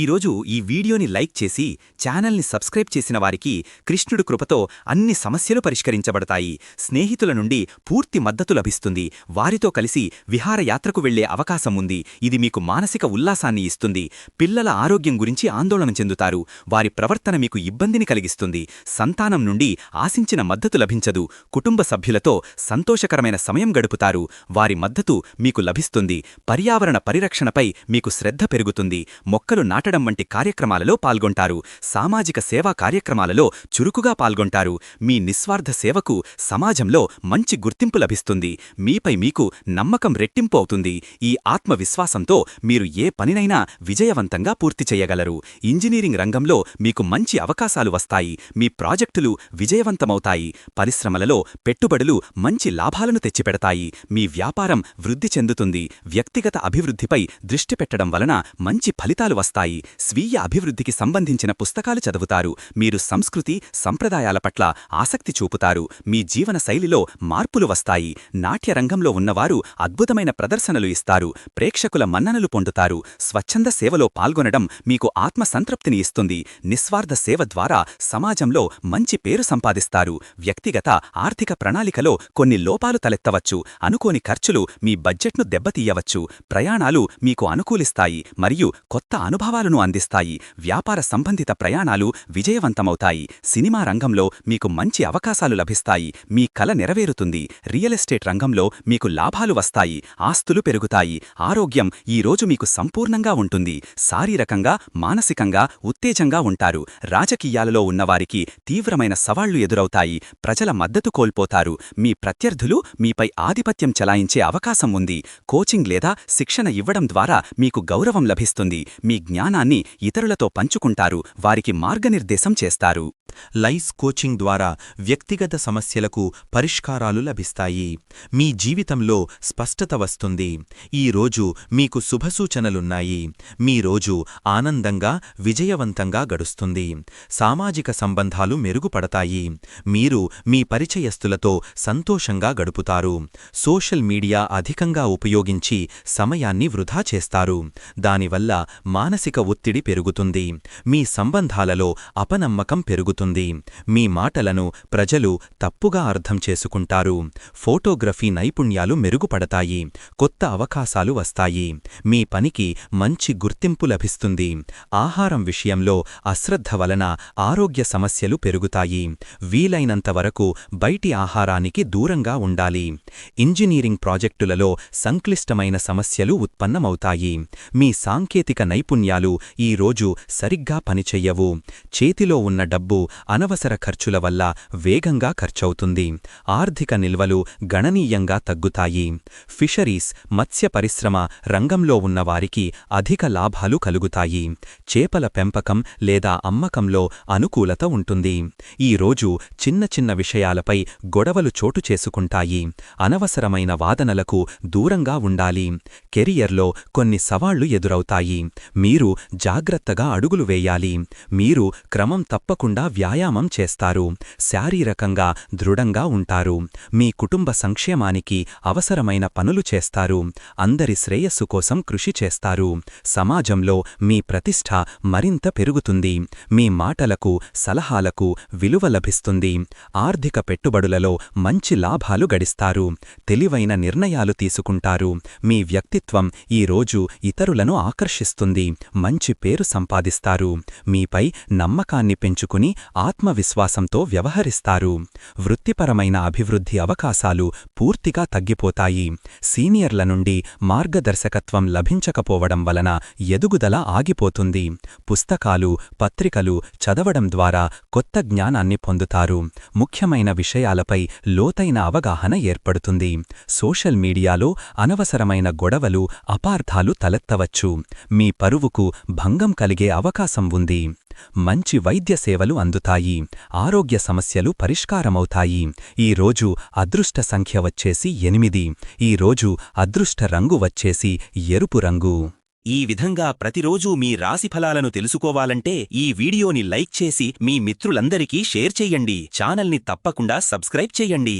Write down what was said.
ఈరోజు ఈ వీడియోని లైక్ చేసి ఛానల్ని సబ్స్క్రైబ్ చేసిన వారికి కృష్ణుడు కృపతో అన్ని సమస్యలు పరిష్కరించబడతాయి. స్నేహితుల నుండి పూర్తి మద్దతు లభిస్తుంది. వారితో కలిసి విహారయాత్రకు వెళ్ళే అవకాశం ఉంది. ఇది మీకు మానసిక ఉల్లాసాన్ని ఇస్తుంది. పిల్లల ఆరోగ్యం గురించి ఆందోళన చెందుతారు. వారి ప్రవర్తన మీకు ఇబ్బందిని కలిగిస్తుంది. సంతానం నుండి ఆశించిన మద్దతు లభించదు. కుటుంబ సభ్యులతో సంతోషకరమైన సమయం గడుపుతారు. వారి మద్దతు మీకు లభిస్తుంది. పర్యావరణ పరిరక్షణపై మీకు శ్రద్ధ పెరుగుతుంది. మొక్కలు నాటడం వంటి కార్యక్రమాలలో పాల్గొంటారు. సామాజిక సేవా కార్యక్రమాలలో చురుకుగా పాల్గొంటారు. మీ నిస్వార్థ సేవకు సమాజంలో మంచి గుర్తింపు లభిస్తుంది. మీపై మీకు నమ్మకం రెట్టింపు అవుతుంది. ఈ ఆత్మవిశ్వాసంతో మీరు ఏ పనినైనా విజయవంతంగా పూర్తి చేయగలరు. ఇంజనీరింగ్ రంగంలో మీకు మంచి అవకాశాలు వస్తాయి. మీ ప్రాజెక్టులు విజయవంతమవుతాయి. పరిశ్రమలలో పెట్టుబడులు మంచి లాభాలను తెచ్చిపెడతాయి. మీ వ్యాపారం వృద్ధి చెందుతుంది. వ్యక్తిగత అభివృద్ధిపై దృష్టి పెట్టడం వలన మంచి ఫలితాలు వస్తాయి. స్వీయ అభివృద్ధికి సంబంధించిన పుస్తకాలు చదువుతారు. మీరు సంస్కృతి సంప్రదాయాల పట్ల ఆసక్తి చూపుతారు. మీ జీవన శైలిలో మార్పులు వస్తాయి. నాట్యరంగంలో ఉన్నవారు అద్భుతమైన ప్రదర్శనలు ఇస్తారు. ప్రేక్షకుల మన్ననలు పొందుతారు. స్వచ్ఛంద సేవలో పాల్గొనడం మీకు ఆత్మసంతృప్తిని ఇస్తుంది. నిస్వార్థ సేవ ద్వారా సమాజంలో మంచి పేరు సంపాదిస్తారు. వ్యక్తిగత ఆర్థిక ప్రణాళికలో కొన్ని లోపాలు తలెత్తవచ్చు. అనుకోని ఖర్చులు మీ బడ్జెట్ను దెబ్బతీయవచ్చు. ప్రయాణాలు మీకు అనుకూలిస్తాయి. మరియు కొత్త అనుభవాలను అందిస్తాయి. వ్యాపార సంబంధిత ప్రయాణాలు విజయవంతమవుతాయి. సినిమా రంగంలో మీకు మంచి అవకాశాలు లభిస్తాయి. మీ కల నెరవేరుతుంది. రియల్ ఎస్టేట్ రంగంలో మీకు లాభాలు వస్తాయి. ఆస్తులు పెరుగుతాయి. ఆరోగ్యం ఈ రోజు మీకు సంపూర్ణంగా ఉంటుంది. శారీరకంగా మానసికంగా ఉత్తేజంగా ఉంటారు. రాజకీయాలలో ఉన్నవారికి తీవ్రమైన సవాళ్ళు ఎదురవుతాయి. ప్రజల మద్దతు కోల్పోతారు. మీ ప్రత్యర్థులు మీపై ఆధిపత్యం చలాయించే అవకాశం ఉంది. కోచింగ్ లేదా శిక్షణ ఇవ్వడం ద్వారా మీకు గౌరవం లభిస్తుంది. మీ జ్ఞానాన్ని ఇతరులతో పంచుకుంటారు వారికి మార్గనిర్దేశం చేస్తారు. లైఫ్ కోచింగ్ ద్వారా వ్యక్తిగత సమస్యలకు పరిష్కారాలు లభిస్తాయి. మీ జీవితంలో స్పష్టత వస్తుంది. ఈ రోజు మీకు శుభసూచనలున్నాయి. మీ రోజు ఆనందంగా విజయవంతంగా గడుస్తుంది. సామాజిక సంబంధాలు మెరుగుపడతాయి. మీరు మీ పరిచయస్తులతో సంతోషంగా గడుపుతారు. సోషల్ మీడియా అధికంగా ఉపయోగించి సమయాన్ని వృధా చేస్తారు. దానివల్ల మానసిక ఒత్తిడి పెరుగుతుంది. మీ సంబంధాలలో అపనమ్మకం పెరుగుతుంది. మీ మాటలను ప్రజలు తప్పుగా అర్థం చేసుకుంటారు. ఫోటోగ్రఫీ నైపుణ్యాలు మెరుగుపడతాయి. కొత్త అవకాశాలు వస్తాయి. మీ పనికి మంచి గుర్తింపు లభిస్తుంది. ఆహారం విషయంలో అశ్రద్ధ వలన ఆరోగ్య సమస్యలు పెరుగుతాయి. వీలైనంతవరకు బయటి ఆహారానికి దూరంగా ఉండాలి. ఇంజనీరింగ్ ప్రాజెక్టులలో సంక్లిష్టమైన సమస్యలు ఉత్పన్నమవుతాయి. మీ సాంకేతిక నైపుణ్యాలు ఈ రోజు సరిగ్గా పనిచెయ్యవు. చేతిలో ఉన్న డబ్బు అనవసర ఖర్చుల వల్ల వేగంగా ఖర్చవుతుంది. ఆర్థిక నిల్వలు గణనీయంగా తగ్గుతాయి. ఫిషరీస్ మత్స్య పరిశ్రమ రంగంలో ఉన్నవారికి అధిక లాభాలు కలుగుతాయి. చేపల పెంపకం లేదా అమ్మకంలో అనుకూలత ఉంటుంది. ఈ రోజు చిన్న చిన్న విషయాలపై గొడవలు చోటు చేసుకుంటాయి. అనవసరమైన వాదనలకు దూరంగా ఉండాలి. కెరియర్లో కొన్ని సవాళ్ళు ఎదురవుతాయి. మీరు జాగ్రత్తగా అడుగులు వేయాలి. మీరు క్రమం తప్పకుండా వ్యాయామం చేస్తారు. శారీరకంగా దృఢంగా ఉంటారు. మీ కుటుంబ సంక్షేమానికి అవసరమైన పనులు చేస్తారు. అందరి శ్రేయస్సు కోసం కృషి చేస్తారు. సమాజంలో మీ ప్రతిష్ఠ మరింత పెరుగుతుంది. మీ మాటలకు సలహాలకు విలువ లభిస్తుంది. ఆర్థిక పెట్టుబడులలో మంచి లాభాలు గడిస్తారు. తెలివైన నిర్ణయాలు తీసుకుంటారు. మీ వ్యక్తిత్వం ఈ రోజు ఇతరులను ఆకర్షిస్తుంది. మంచి పేరు సంపాదిస్తారు. మీపై నమ్మకాన్ని పెంచుకుని ఆత్మవిశ్వాసంతో వ్యవహరిస్తారు. వృత్తిపరమైన అభివృద్ధి అవకాశాలు పూర్తిగా తగ్గిపోతాయి. సీనియర్ల నుండి మార్గదర్శకత్వం లభించకపోవడం వలన ఎదుగుదల ఆగిపోతుంది. పుస్తకాలు పత్రికలు చదవడం ద్వారా కొత్త జ్ఞానాన్ని పొందుతారు. ముఖ్యమైన విషయాలపై లోతైన అవగాహన ఏర్పడుతుంది. సోషల్ మీడియాలో అనవసరమైన గొడవలు అపార్థాలు తలెత్తవచ్చు. మీ పరువుకు భంగం కలిగే అవకాశం ఉంది. మంచి వైద్య సేవలు అందుతాయి. ఆరోగ్య సమస్యలు పరిష్కారమవుతాయి. ఈ రోజు అదృష్ట సంఖ్య వచ్చేసి ఎనిమిది. ఈ రోజు అదృష్ట రంగు వచ్చేసి ఎరుపు రంగు. ఈ విధంగా ప్రతిరోజూ మీ రాశి ఫలాలను తెలుసుకోవాలంటే ఈ వీడియోని లైక్ చేసి మీ మిత్రులందరికీ షేర్ చెయ్యండి ఛానల్ని తప్పకుండా సబ్స్క్రైబ్ చెయ్యండి